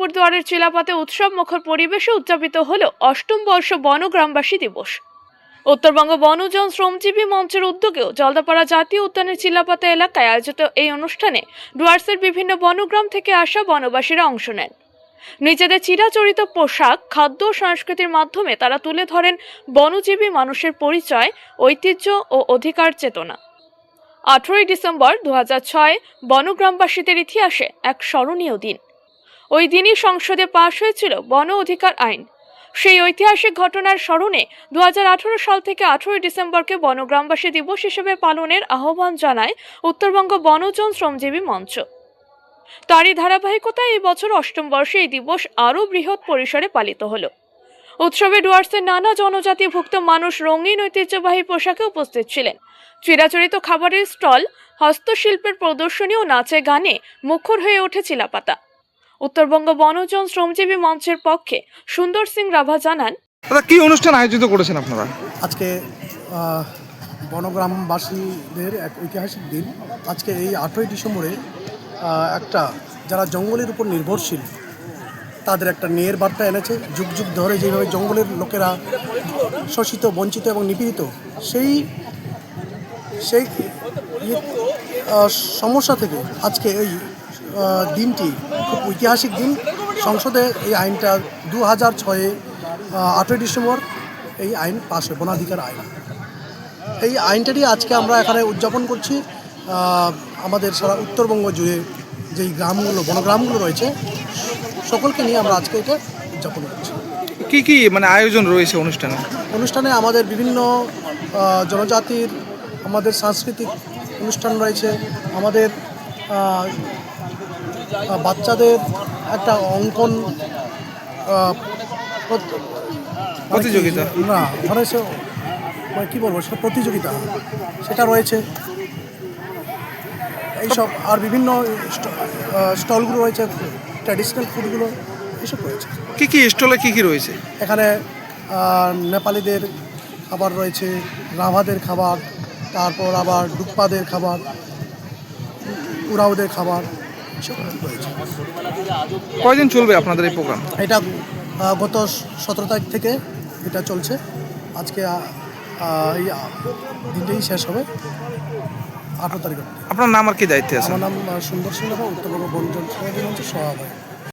আলিপুরদুয়ারের চিলাপাতে উৎসব মুখর পরিবেশে উদযাপিত হল অষ্টম বর্ষ বনগ্রামবাসী দিবস। উত্তরবঙ্গ বনজন শ্রমজীবী মঞ্চের উদ্যোগেও জলদাপাড়া জাতীয় উদ্যানের চিলাপাতা এলাকায় আয়োজিত এই অনুষ্ঠানে ডুয়ার্সের বিভিন্ন বনগ্রাম থেকে আসা বনবাসীরা অংশ নেন। নিজেদের চিরাচরিত পোশাক, খাদ্য সংস্কৃতির মাধ্যমে তারা তুলে ধরেন বনজীবী মানুষের পরিচয়, ঐতিহ্য ও অধিকার চেতনা। আঠেরোই ডিসেম্বর দু হাজার ছয় বনগ্রামবাসীদের ইতিহাসে এক স্মরণীয় দিন। ওই দিনই সংসদে পাশ হয়েছিল বন অধিকার আইন। সেই ঐতিহাসিক ঘটনার স্মরণে দু হাজার আঠেরো সাল থেকে আঠেরোই ডিসেম্বরকে বনগ্রামবাসী দিবস হিসেবে পালনের আহ্বান জানায় উত্তরবঙ্গ বনজন শ্রমজীবী মঞ্চ। তারই ধারাবাহিকতায় এই বছর অষ্টম বর্ষে এই দিবস আরও বৃহৎ পরিসরে পালিত হলো। উৎসবে ডুয়ার্সের নানা জনজাতিভুক্ত মানুষ রঙিন ঐতিহ্যবাহী পোশাকে উপস্থিত ছিলেন। চিরাচরিত খাবারের স্টল, হস্তশিল্পের প্রদর্শনী ও নাচে গানে মুখর হয়ে ওঠে চিলাপাতা। উত্তরবঙ্গ বনজন শ্রমজীবী মঞ্চের পক্ষে সুন্দর সিং রাভা জানান দাদা কি অনুষ্ঠান আয়োজিত করেছেন আপনারা? আজকে বনগ্রামবাসীদের এক ঐতিহাসিক দিন। আজকে এই আঠেরোই ডিসেম্বরে একটা যারা জঙ্গলের উপর নির্ভরশীল তাদের একটা ন্যায়ের বার্তা এনেছে। যুগ যুগ ধরে যেভাবে জঙ্গলের লোকেরা শোষিত বঞ্চিত এবং নিপীড়িত সেই সেই সমস্যা থেকে আজকে এই দিনটি খুব ঐতিহাসিক দিন। সংসদে এই আইনটা দু হাজার ছয়ে আঠেরোই ডিসেম্বর এই আইন পাশ হয় বনাধিকার আইন। এই আইনটারই আজকে আমরা এখানে উদযাপন করছি। আমাদের সারা উত্তরবঙ্গ জুড়ে যেই গ্রামগুলো বনগ্রামগুলো রয়েছে সকলকে নিয়ে আমরা আজকে এটা উদযাপন করছি। কি কি মানে আয়োজন রয়েছে অনুষ্ঠানে? অনুষ্ঠানে আমাদের বিভিন্ন জনজাতির আমাদের সাংস্কৃতিক অনুষ্ঠান রয়েছে। আমাদের বাচ্চাদের একটা অঙ্কন প্রতিযোগিতা। না মানে সে মানে কী বলব সেটা প্রতিযোগিতা সেটা রয়েছে। এইসব আর বিভিন্ন স্ট- স্টলগুলো রয়েছে ট্র্যাডিশনাল ফুডগুলো এইসব রয়েছে। কি কী স্টলে কী কী রয়েছে? এখানে নেপালিদের খাবার রয়েছে রাভাদের খাবার তারপর আবার ডুপ্পাদের খাবার উরাওদের খাবার। কয়দিন চলবে আপনাদের এই প্রোগ্রাম এটা গত সতেরো তারিখ থেকে এটা চলছে। আজকে এই দিনটাই শেষ হবে। আঠারো তারিখ আপনার নাম আর কি দায়িত্বে আছে? আমার নাম সুন্দর সিংহ উত্তরবঙ্গ বন্ধু সভাপতি মঞ্চের সভাপতি